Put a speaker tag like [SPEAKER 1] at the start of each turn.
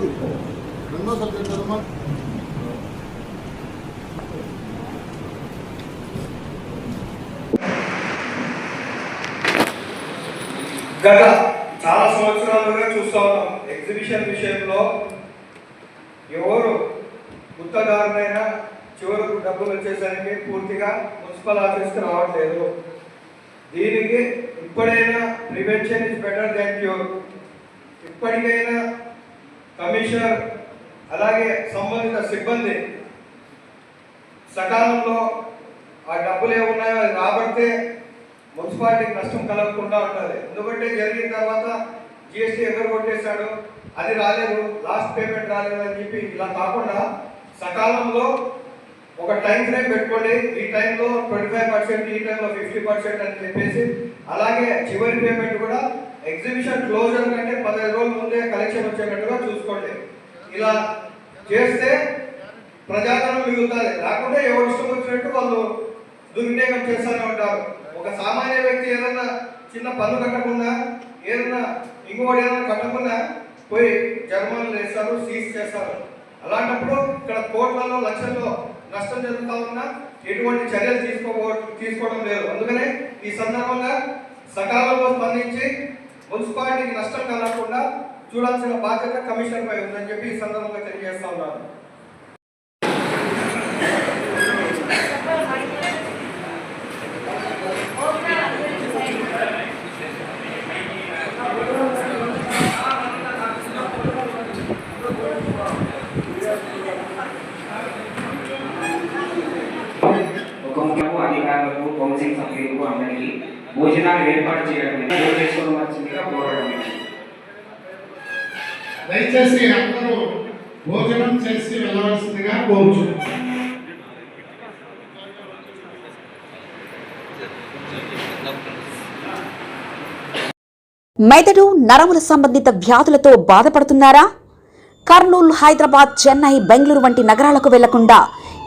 [SPEAKER 1] రెండోది రెండో సబ్జెక్ట్ చదవమా?
[SPEAKER 2] గత చాలా సంవత్సరాలుగా చూస్తా ఉన్నాం. ఎగ్జిబిషన్ విషయంలో ఎవరు గుత్తదారునైనా చివరకు డబ్బులు వచ్చేసరికి పూర్తిగా మున్సిపల్ ఆఫీస్కి రావట్లేదు. దీనికి ఇప్పుడైనా prevention is better than cure ఇప్పటికైనా కమిషనర్ అలాగే సంబంధిత సిబ్బంది సకాలంలో ఆ డబ్బులు ఏమున్నాయో అది రాబడితే మున్సిపాలిటీకి నష్టం కలగకుండా ఉంటుంది ఎందుకంటే జరిగిన తర్వాత జిఎస్టీ ఎవరు కొట్టేశాడు? అది రాలేదు లాస్ట్ పేమెంట్ రాలేదు అని చెప్పి ఇలా కాకుండా సకాలంలో ఒక టైం ఫ్రేమ్ పెట్టుకోండి. ఈ టైంలో ట్వంటీ ఫైవ్ పర్సెంట్ ఈ టైంలో ఫిఫ్టీ పర్సెంట్ అని చెప్పేసి అలాగే చివరి పేమెంట్ కూడా ఎగ్జిబిషన్ క్లోజర్ కంటే పదిహేను రోజుల ముందే కలెక్షన్ వచ్చేటట్టుగా చూసుకోండి. ఇలా చేస్తే ప్రజాధనం మిగులుతుంది. లేకుంటే ఎవరు ఇష్టం వచ్చినట్టు వాళ్ళు దుర్వినియోగం చేస్తూనే ఉంటారు. ఒక సామాన్య వ్యక్తి ఏదన్నా చిన్న పన్ను కట్టకుండా ఏదన్నా ఇంకోటి ఏదైనా కట్టకుండా పోయి జరిమానాలు వేస్తారు సీజ్ చేస్తారు. అలాంటప్పుడు ఇక్కడ కోట్లలో లక్షల్లో నష్టం జరుగుతా ఉన్నా ఎటువంటి చర్యలు తీసుకో తీసుకోవడం లేదు. అందుకనే ఈ సందర్భంగా సకాలంలో స్పందించి మున్సిపాలిటీకి నష్టం కలగకుండా చూడాల్సిన బాధ్యత కమిషన్ పై ఉందని చెప్పి ఈ సందర్భంగా తెలియజేస్తా ఉన్నాను.
[SPEAKER 3] సభ్యులకు అందరికీ భోజనాలు ఏర్పాటు చేయడం చేసుకోవడం వచ్చిందిగా కోరడం
[SPEAKER 1] దయచేసి అందరూ భోజనం చేసి వెళ్ళవలసిందిగా కోరుచు
[SPEAKER 4] మెదడు నరముల సంబంధిత వ్యాధులతో బాధపడుతున్నారా? కర్నూలు హైదరాబాద్ చెన్నై బెంగళూరు వంటి నగరాలకు వెళ్ళకుండా